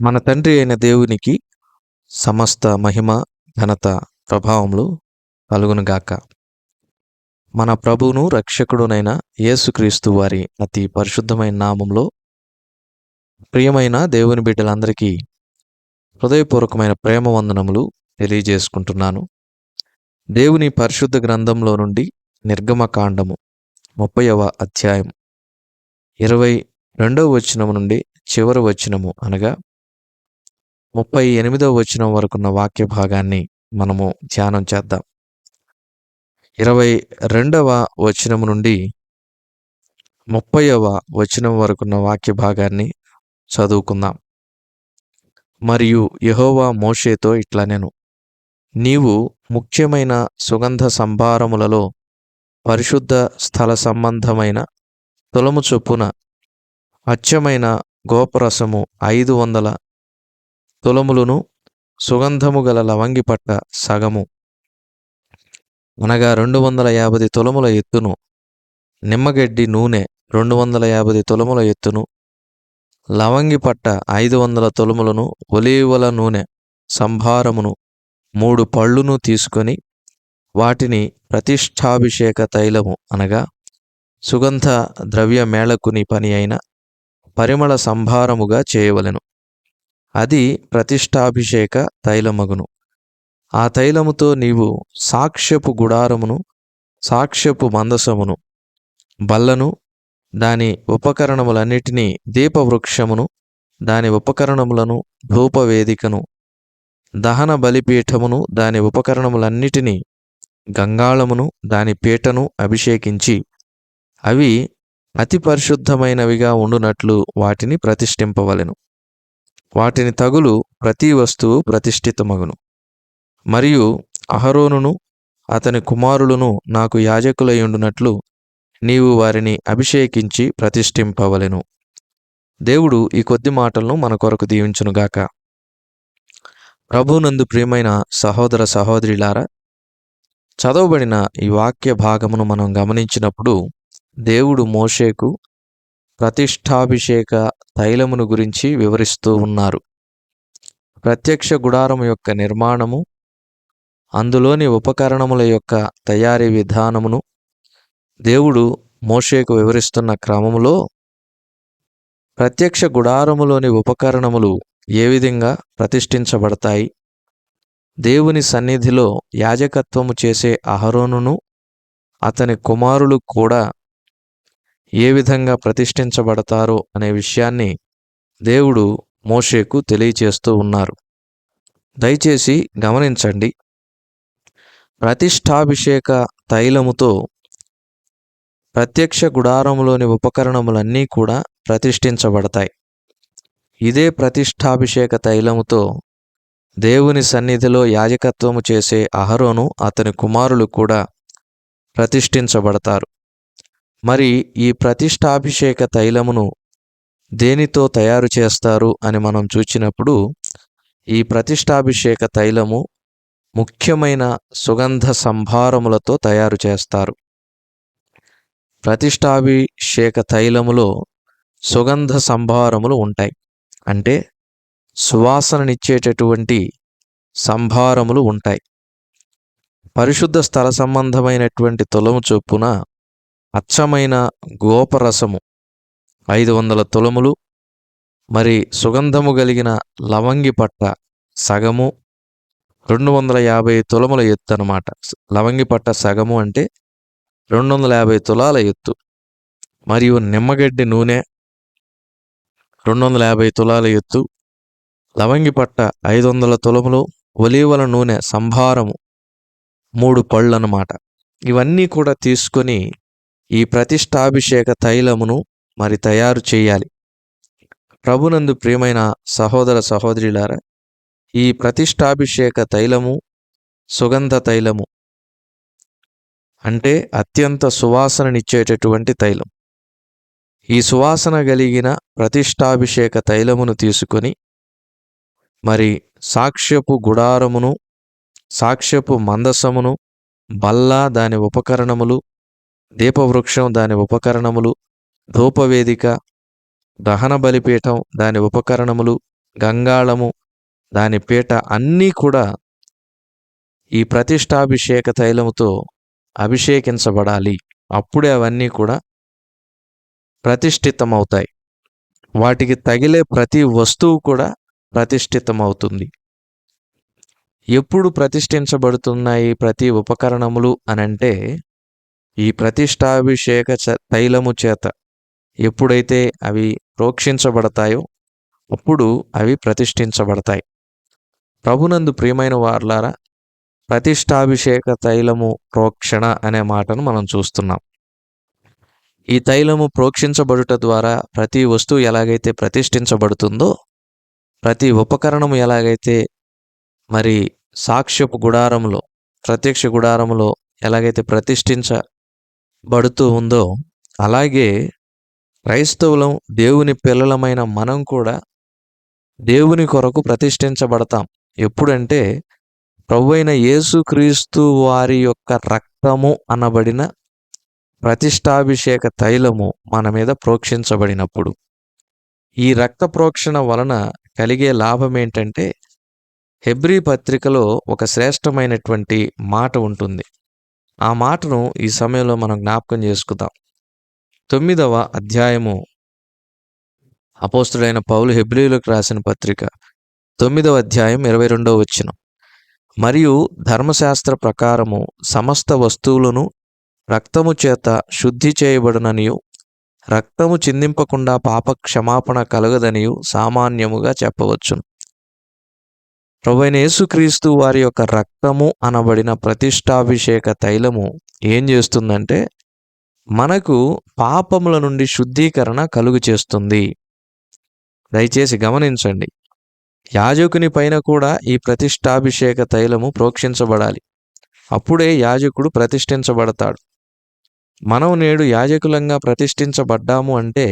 మన తండ్రి అయిన దేవునికి సమస్త మహిమ ఘనత ప్రభావములు కలుగునుగాక. మన ప్రభువును రక్షకుడునైన యేసుక్రీస్తు వారి అతి పరిశుద్ధమైన నామంలో ప్రియమైన దేవుని బిడ్డలందరికీ హృదయపూర్వకమైన ప్రేమ వందనములు తెలియజేసుకుంటున్నాను. దేవుని పరిశుద్ధ గ్రంథంలో నుండి నిర్గమకాండము ముప్పైవ అధ్యాయం ఇరవై రెండవ వచనము నుండి చివరి వచనము అనగా ముప్పై ఎనిమిదవ వచనం వరకున్న వాక్య భాగాన్ని మనము ధ్యానం చేద్దాం. ఇరవై రెండవ వచనం నుండి ముప్పైవ వచనం వరకున్న వాక్య భాగాన్ని చదువుకుందాం. మరియు యహోవా మోషేతో ఇట్లా నేను నీవు ముఖ్యమైన సుగంధ సంభారములలో పరిశుద్ధ స్థల సంబంధమైన తులము చొప్పున అచ్చమైన గోపరసము ఐదు వందల తులములను సుగంధము గల లవంగి పట్ట సగము. అనగా రెండు వందల యాభై తులముల ఎత్తును. నిమ్మగడ్డి నూనె రెండు వందల యాభై తులముల ఎత్తును. లవంగి పట్ట ఐదు వందల తులములను ఒలీవల నూనె సంభారమును మూడు పళ్ళును తీసుకొని వాటిని ప్రతిష్టాభిషేక తైలము అనగా సుగంధ ద్రవ్య మేళకుని పని అయిన పరిమళ సంభారముగా చేయవలెను. అది ప్రతిష్టాభిషేక తైలమగును. ఆ తైలముతో నీవు సాక్ష్యపు గుడారమును సాక్ష్యపు మందసమును బల్లను దాని ఉపకరణములన్నిటినీ దీపవృక్షమును దాని ఉపకరణములను ధూపవేదికను దహన బలిపీఠమును దాని ఉపకరణములన్నిటినీ గంగాళమును దాని పీటను అభిషేకించి అవి అతి పరిశుద్ధమైనవిగా ఉండునట్లు వాటిని ప్రతిష్ఠింపవలెను. వాటిని తగులు ప్రతి వస్తువు ప్రతిష్ఠితమగును. మరియు అహరోనును అతని కుమారులను నాకు యాజకులయ్యుండునట్లు నీవు వారిని అభిషేకించి ప్రతిష్ఠింపవలెను. దేవుడు ఈ కొద్ది మాటలను మన కొరకు దీవించునుగాక ప్రభునందు ప్రియమైన సహోదర సహోదరిలారా చదవబడిన ఈ వాక్య భాగమును మనం గమనించినప్పుడు దేవుడు మోషేకు ప్రతిష్టాభిషేక తైలమును గురించి వివరిస్తూ ఉన్నారు. ప్రత్యక్ష గుడారము యొక్క నిర్మాణము అందులోని ఉపకరణముల యొక్క తయారీ విధానమును దేవుడు మోషేకు వివరిస్తున్న క్రమములో ప్రత్యక్ష గుడారములోని ఉపకరణములు ఏ విధంగా ప్రతిష్ఠించబడతాయి? దేవుని సన్నిధిలో యాజకత్వము చేసే అహరోనును అతని కుమారులు కూడా ఏ విధంగా ప్రతిష్ఠించబడతారో అనే విషయాన్ని దేవుడు మోషేకు తెలియచేస్తూ ఉన్నారు. దయచేసి గమనించండి. ప్రతిష్టాభిషేక తైలముతో ప్రత్యక్ష గుడారములోని ఉపకరణములన్నీ కూడా ప్రతిష్ఠించబడతాయి. ఇదే ప్రతిష్టాభిషేక తైలముతో దేవుని సన్నిధిలో యాజకత్వము చేసే అహరోను అతని కుమారులు కూడా ప్రతిష్ఠించబడతారు. మరి ఈ ప్రతిష్టాభిషేక తైలమును దేనితో తయారు చేస్తారు అని మనం చూచినప్పుడు ఈ ప్రతిష్టాభిషేక తైలము ముఖ్యమైన సుగంధ సంభారములతో తయారు చేస్తారు. ప్రతిష్టాభిషేక తైలములో సుగంధ సంభారములు ఉంటాయి. అంటే సువాసననిచ్చేటటువంటి సంభారములు ఉంటాయి. పరిశుద్ధ స్థల సంబంధమైనటువంటి తొలము చొప్పున అచ్చమైన గోపరసము. ఐదు వందల తులములు మరి సుగంధము కలిగిన లవంగి పట్ట సగము రెండు వందల యాభై తులముల ఎత్తు అనమాట లవంగి పట్ట సగము అంటే రెండు వందల యాభై తులాల ఎత్తు. మరియు నిమ్మగడ్డి నూనె రెండు వందల యాభై తులాల ఎత్తు. లవంగి పట్ట ఐదు వందల తులములు ఒలీవల నూనె సంభారము మూడు పళ్ళు అన్నమాట ఇవన్నీ కూడా తీసుకొని ఈ ప్రతిష్టాభిషేక తైలమును మరి తయారు చేయాలి. ప్రభునందు ప్రియమైన సహోదర సహోదరులారా ఈ ప్రతిష్టాభిషేక తైలము సుగంధ తైలము అంటే అత్యంత సువాసననిచ్చేటటువంటి తైలం. ఈ సువాసన కలిగిన ప్రతిష్టాభిషేక తైలమును తీసుకొని మరి సాక్ష్యపు గుడారమును సాక్ష్యపు మందసమును బల్ల దాని ఉపకరణములు దీపవృక్షం దాని ఉపకరణములు ధూపవేదిక దహన బలిపీఠం దాని ఉపకరణములు గంగాళము దాని పీట అన్నీ కూడా ఈ ప్రతిష్టాభిషేక తైలముతో అభిషేకించబడాలి. అప్పుడే అవన్నీ కూడా ప్రతిష్ఠితమవుతాయి. వాటికి తగిలే ప్రతి వస్తువు కూడా ప్రతిష్ఠితమవుతుంది. ఎప్పుడు ప్రతిష్ఠించబడుతున్నాయి ప్రతి ఉపకరణములు అనంటే ఈ ప్రతిష్టాభిషేక చ- తైలము చేత ఎప్పుడైతే అవి ప్రోక్షించబడతాయో అప్పుడు అవి ప్రతిష్ఠించబడతాయి. ప్రభునందు ప్రియమైన వార్లారా ప్రతిష్టాభిషేక తైలము ప్రోక్షణ అనే మాటను మనం చూస్తున్నాం. ఈ తైలము ప్రోక్షించబడుట ద్వారా ప్రతి వస్తువు ఎలాగైతే ప్రతిష్ఠించబడుతుందో ప్రతి ఉపకరణము ఎలాగైతే మరి సాక్ష్యపు గుడారములో ప్రత్యక్ష గుడారములో ఎలాగైతే పడుతూ ఉందో అలాగే క్రైస్తవులం దేవుని పిల్లలమైన మనం కూడా దేవుని కొరకు ప్రతిష్ఠించబడతాం. ఎప్పుడంటే ప్రభు అయిన యేసుక్రీస్తు వారి యొక్క రక్తము అనబడిన ప్రతిష్టాభిషేక తైలము మన మీద ప్రోక్షించబడినప్పుడు. ఈ రక్త ప్రోక్షణ వలన కలిగే లాభం ఏంటంటే హెబ్రీ పత్రికలో ఒక శ్రేష్టమైనటువంటి మాట ఉంటుంది. ఆ మాటను ఈ సమయంలో మనం జ్ఞాపకం చేసుకుందాం. తొమ్మిదవ అధ్యాయము. అపోస్తుడైన పౌలు హెబ్రిలకు రాసిన పత్రిక. తొమ్మిదవ అధ్యాయం ఇరవై రెండవ వచ్చిన మరియు ధర్మశాస్త్ర ప్రకారము సమస్త వస్తువులను రక్తము చేత శుద్ధి చేయబడుననియు రక్తము చిందింపకుండా పాప క్షమాపణ కలగదనియు సామాన్యముగా చెప్పవచ్చును. ప్రభైన యేసుక్రీస్తు వారి యొక్క రక్తము అనబడిన ప్రతిష్టాభిషేక తైలము ఏం చేస్తుందంటే మనకు పాపముల నుండి శుద్ధీకరణ కలుగు చేస్తుంది. దయచేసి గమనించండి. యాజకుని పైన కూడా ఈ ప్రతిష్టాభిషేక తైలము ప్రోక్షించబడాలి. అప్పుడే యాజకుడు ప్రతిష్ఠించబడతాడు. మనం నేడు యాజకులంగా ప్రతిష్ఠించబడ్డాము అంటే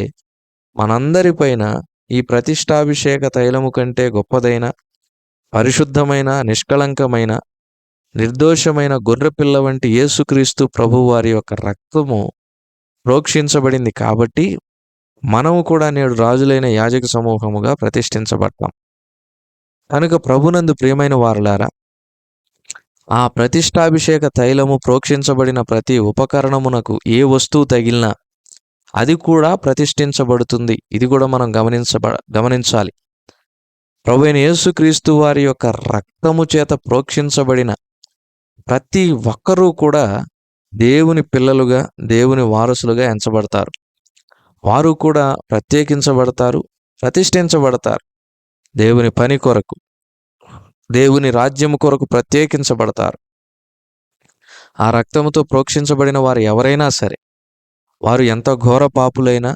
మనందరిపైన ఈ ప్రతిష్టాభిషేక తైలము కంటే గొప్పదైన పరిశుద్ధమైన నిష్కళంకమైన నిర్దోషమైన గొర్రెపిల్ల వంటి యేసుక్రీస్తు ప్రభువారి యొక్క రక్తము ప్రోక్షించబడింది కాబట్టి మనము కూడా నేడు రాజులైన యాజక సమూహముగా ప్రతిష్ఠించబడ్డాం కనుక ప్రభునందు ప్రియమైన వారలారా ఆ ప్రతిష్టాభిషేక తైలము ప్రోక్షించబడిన ప్రతి ఉపకరణమునకు ఏ వస్తువు తగిలినా అది కూడా ప్రతిష్ఠించబడుతుంది. ఇది కూడా మనం గమనించబ గమనించాలి. ప్రభువైన యేసుక్రీస్తు వారి యొక్క రక్తము చేత ప్రోక్షించబడిన ప్రతి ఒక్కరూ కూడా దేవుని పిల్లలుగా దేవుని వారసులుగా ఎంచబడతారు. వారు కూడా ప్రత్యేకించబడతారు ప్రతిష్ఠించబడతారు దేవుని పని కొరకు దేవుని రాజ్యము కొరకు ప్రత్యేకించబడతారు. ఆ రక్తముతో ప్రోక్షించబడిన వారు ఎవరైనా సరే వారు ఎంత ఘోర పాపులైనా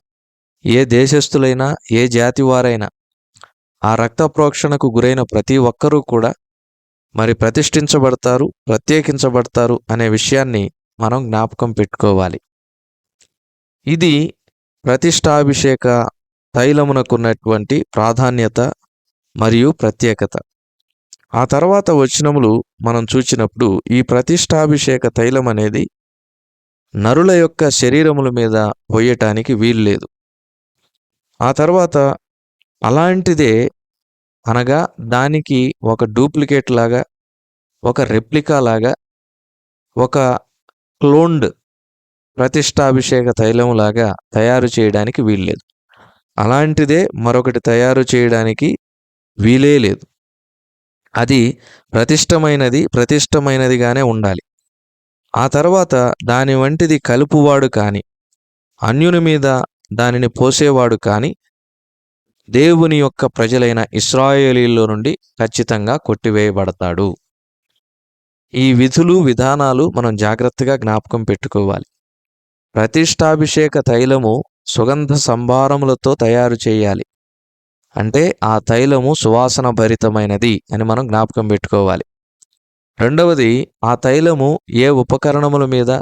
ఏ దేశస్థులైనా ఏ జాతి వారైనా ఆ రక్త ప్రోక్షణకు గురైన ప్రతి ఒక్కరూ కూడా మరి ప్రతిష్ఠించబడతారు ప్రత్యేకించబడతారు అనే విషయాన్ని మనం జ్ఞాపకం పెట్టుకోవాలి. ఇది ప్రతిష్టాభిషేక తైలమునకున్నటువంటి ప్రాధాన్యత మరియు ప్రత్యేకత. ఆ తర్వాత వచనములు మనం చూచినప్పుడు ఈ ప్రతిష్టాభిషేక తైలం అనేది నరుల యొక్క శరీరముల మీద పోయటానికి వీలు లేదు ఆ తర్వాత అలాంటిదే అనగా దానికి ఒక డూప్లికేట్ లాగా ఒక రెప్లికా లాగా ఒక క్లోన్డ్ ప్రతిష్టాభిషేక తైలం లాగా తయారు చేయడానికి వీల్లేదు. అలాంటిదే మరొకటి తయారు చేయడానికి వీలే లేదు. అది ప్రతిష్టమైనది ప్రతిష్టమైనదిగానే ఉండాలి. ఆ తర్వాత దాని వంటిది కలుపువాడు కాని అన్యుని మీద దానిని పోసేవాడు కానీ దేవుని యొక్క ప్రజలైన ఇస్రాయేలీల్లో నుండి ఖచ్చితంగా కొట్టివేయబడతాడు. ఈ విధులు విధానాలు మనం జాగ్రత్తగా జ్ఞాపకం పెట్టుకోవాలి. ప్రతిష్టాభిషేక తైలము సుగంధ సంభారములతో తయారు చేయాలి. అంటే ఆ తైలము సువాసన భరితమైనది అని మనం జ్ఞాపకం పెట్టుకోవాలి. రెండవది ఆ తైలము ఏ ఉపకరణముల మీద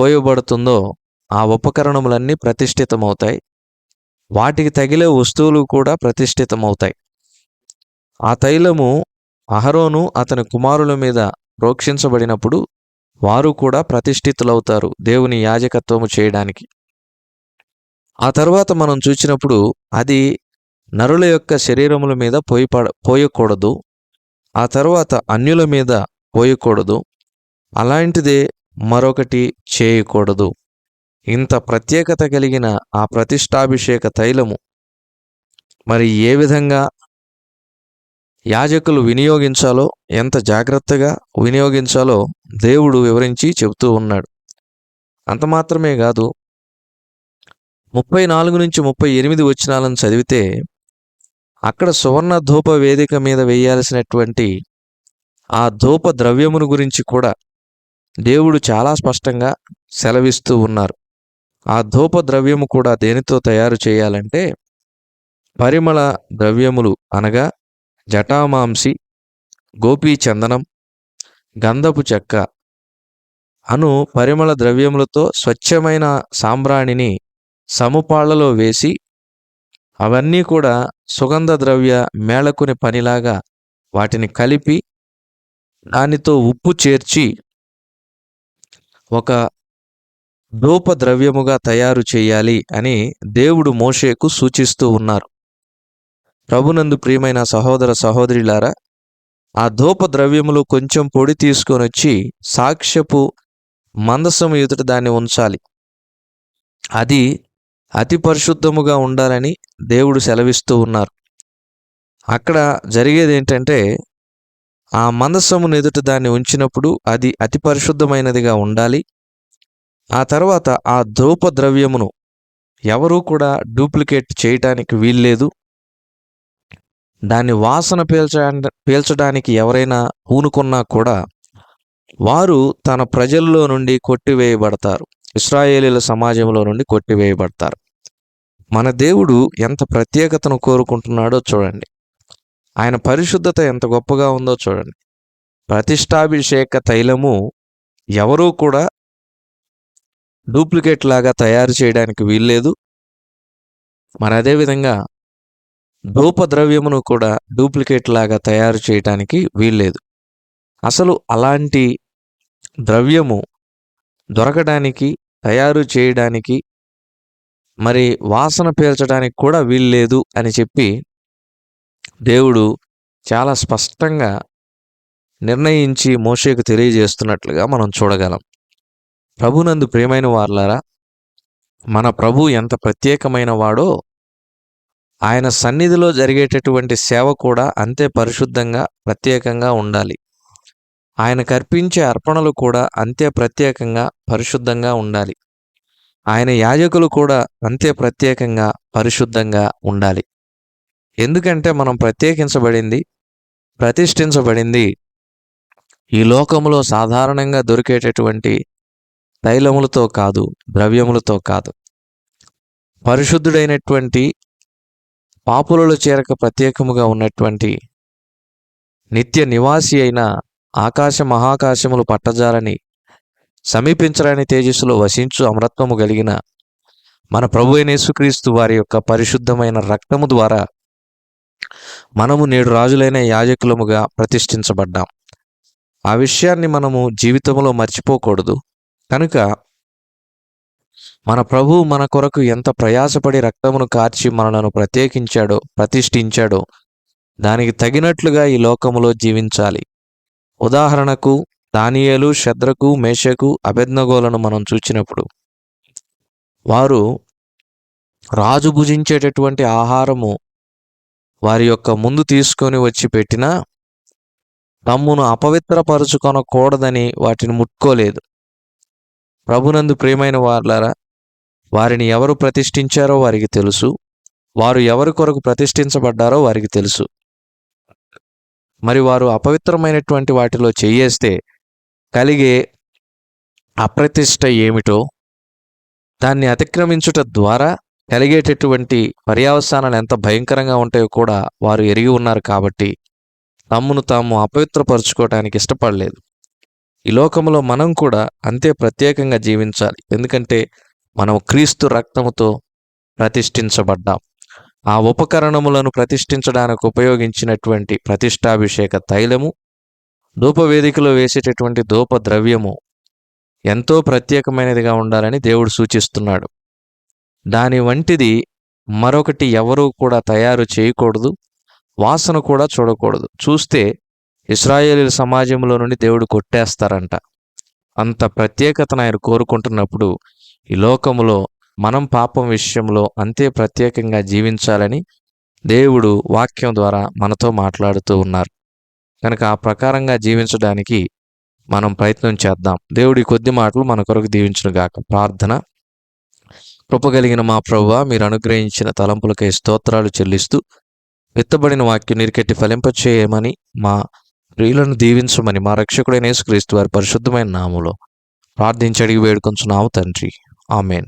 పోయబడుతుందో ఆ ఉపకరణములన్నీ ప్రతిష్ఠితమవుతాయి. వాటికి తగిలే వస్తువులు కూడా ప్రతిష్ఠితమవుతాయి. ఆ తైలము అహరోను అతని కుమారుల మీద ప్రోక్షించబడినప్పుడు వారు కూడా ప్రతిష్ఠితులవుతారు దేవుని యాజకత్వము చేయడానికి. ఆ తర్వాత మనం చూసినప్పుడు అది నరుల యొక్క శరీరముల మీద పోయి పోయకూడదు ఆ తర్వాత అన్యుల మీద పోయకూడదు అలాంటిదే మరొకటి చేయకూడదు. ఇంత ప్రత్యేకత కలిగిన ఆ ప్రతిష్టాభిషేక తైలము. మరి ఏ విధంగా యాజకులు వినియోగించాలో ఎంత జాగ్రత్తగా వినియోగించాలో దేవుడు వివరించి చెబుతూ ఉన్నాడు. అంత మాత్రమే కాదు ముప్పై నాలుగు నుంచి ముప్పై ఎనిమిది వచ్చినాలను చదివితే అక్కడ సువర్ణ ధూప వేదిక మీద వేయాల్సినటువంటి ఆ ధూప ద్రవ్యమును గురించి కూడా దేవుడు చాలా స్పష్టంగా సెలవిస్తూ ఉన్నారు. ఆ ధూప ద్రవ్యము కూడా దేనితో తయారు చేయాలంటే పరిమళ ద్రవ్యములు అనగా జటామాంసి గోపీ చందనం గంధపు చెక్క అను పరిమళ ద్రవ్యములతో స్వచ్ఛమైన సాంబ్రాణిని సముపాళ్ళలో వేసి అవన్నీ కూడా సుగంధ ద్రవ్య మేళకుని పనిలాగా వాటిని కలిపి దానితో ఉప్పు చేర్చి ఒక ధూప ద్రవ్యముగా తయారు చేయాలి అని దేవుడు మోషేకు సూచిస్తూ ఉన్నారు. ప్రభునందు ప్రియమైన సహోదర సహోదరిలారా ఆ ధూప ద్రవ్యములో కొంచెం పొడి తీసుకొని వచ్చి సాక్ష్యపు మందసము ఎదుట దాన్ని ఉంచాలి. అది అతి పరిశుద్ధముగా ఉండాలని దేవుడు సెలవిస్తూ ఉన్నారు. అక్కడ జరిగేది ఏంటంటే ఆ మందసమును ఎదుట దాన్ని ఉంచినప్పుడు అది అతి పరిశుద్ధమైనదిగా ఉండాలి. ఆ తర్వాత ఆ ధూప ద్రవ్యమును ఎవరూ కూడా డూప్లికేట్ చేయటానికి వీల్లేదు. దాన్ని వాసన పీల్చ పీల్చడానికి ఎవరైనా పూనుకున్నా కూడా వారు తన ప్రజల్లో నుండి కొట్టివేయబడతారు. ఇస్రాయేలీల సమాజంలో నుండి కొట్టివేయబడతారు. మన దేవుడు ఎంత ప్రత్యేకతను కోరుకుంటున్నాడో చూడండి. ఆయన పరిశుద్ధత ఎంత గొప్పగా ఉందో చూడండి. ప్రతిష్టాభిషేక తైలము ఎవరూ కూడా డూప్లికేట్ లాగా తయారు చేయడానికి వీల్లేదు. మరి అదేవిధంగా ధూపద్రవ్యమును కూడా డూప్లికేట్ లాగా తయారు చేయటానికి వీల్లేదు. అసలు అలాంటి ద్రవ్యము దొరకడానికి తయారు చేయడానికి మరి వాసన పీల్చడానికి కూడా వీల్లేదు అని చెప్పి దేవుడు చాలా స్పష్టంగా నిర్ణయించి మోషేకు తెలియజేస్తున్నట్లుగా మనం చూడగలం. ప్రభునందు ప్రియమైన వార్లారా మన ప్రభు ఎంత ప్రత్యేకమైన వాడో ఆయన సన్నిధిలో జరిగేటటువంటి సేవ కూడా అంతే పరిశుద్ధంగా ప్రత్యేకంగా ఉండాలి. ఆయన కర్పించే అర్పణలు కూడా అంతే ప్రత్యేకంగా పరిశుద్ధంగా ఉండాలి. ఆయన యాజకులు కూడా అంతే ప్రత్యేకంగా పరిశుద్ధంగా ఉండాలి. ఎందుకంటే మనం ప్రత్యేకించబడింది ప్రతిష్ఠించబడింది ఈ లోకంలో సాధారణంగా దొరికేటటువంటి తైలములతో కాదు ద్రవ్యములతో కాదు. పరిశుద్ధుడైనటువంటి పాపులలో చేరక ప్రత్యేకముగా ఉన్నటువంటి నిత్య నివాసి అయిన ఆకాశ మహాకాశములు పట్టజాలని సమీపించరాని తేజస్సులో వసించు అమరత్వము కలిగిన మన ప్రభు యేసుక్రీస్తు వారి యొక్క పరిశుద్ధమైన రక్తము ద్వారా మనము నేడు రాజులైన యాజకులముగా ప్రతిష్ఠించబడ్డాం. ఆ విషయాన్ని మనము జీవితంలో మర్చిపోకూడదు. కనుక మన ప్రభు మన కొరకు ఎంత ప్రయాసపడి రక్తమును కార్చి మనలను ప్రత్యేకించాడో ప్రతిష్ఠించాడో దానికి తగినట్లుగా ఈ లోకములో జీవించాలి. ఉదాహరణకు దానియేలు శద్రకు మేషకు అభెజ్ఞగోలను మనం చూచినప్పుడు వారు రాజు భుజించేటటువంటి ఆహారము వారి యొక్క ముందు తీసుకొని వచ్చి పెట్టినా తమ్మును అపవిత్రపరుచుకొనకూడదని వాటిని ముట్టుకోలేదు. ప్రభునందు ప్రియమైన వార్లారా వారిని ఎవరు ప్రతిష్ఠించారో వారికి తెలుసు. వారు ఎవరి కొరకు ప్రతిష్ఠించబడ్డారో వారికి తెలుసు. మరి వారు అపవిత్రమైనటువంటి వాటిలో చేయేస్తే కలిగే అప్రతిష్ట ఏమిటో దాన్ని అతిక్రమించుట ద్వారా కలిగేటటువంటి పర్యావసానాలు ఎంత భయంకరంగా ఉంటాయో కూడా వారు ఎరిగి ఉన్నారు కాబట్టి తమ్మును తాము అపవిత్రపరుచుకోవటానికి ఇష్టపడలేదు. ఈ లోకంలో మనం కూడా అంతే ప్రత్యేకంగా జీవించాలి. ఎందుకంటే మనం క్రీస్తు రక్తముతో ప్రతిష్ఠించబడ్డాం. ఆ ఉపకరణములను ప్రతిష్ఠించడానికి ఉపయోగించినటువంటి ప్రతిష్టాభిషేక తైలము ధూపవేదికలో వేసేటటువంటి ధూప ద్రవ్యము ఎంతో ప్రత్యేకమైనదిగా ఉండాలని దేవుడు సూచిస్తున్నాడు. దాని వంటిది మరొకటి ఎవరూ కూడా తయారు చేయకూడదు వాసన కూడా చూడకూడదు. చూస్తే ఇస్రాయేలీల సమాజంలో నుండి దేవుడు కొట్టేస్తారంట. అంత ప్రత్యేకతను ఆయన కోరుకుంటున్నప్పుడు ఈ లోకములో మనం పాపం విషయంలో అంతే ప్రత్యేకంగా జీవించాలని దేవుడు వాక్యం ద్వారా మనతో మాట్లాడుతూ ఉన్నారు. కనుక ఆ ప్రకారంగా జీవించడానికి మనం ప్రయత్నం చేద్దాం. దేవుడి కొద్ది మాటలు మన కొరకు దీవించును గాక ప్రార్థన. కృపగలిగిన మా ప్రభువ మీరు అనుగ్రహించిన తలంపులకై స్తోత్రాలు చెల్లిస్తూ విత్తబడిన వాక్యం నీరుకెట్టి ఫలింపచేయమని మా స్త్రీలను దీవించమని మా రక్షకుడైన యేసుక్రీస్తు వారి పరిశుద్ధమైన నామములో ప్రార్థించి అడిగి వేడుకొంచున్నాము తండ్రి. ఆమెన్.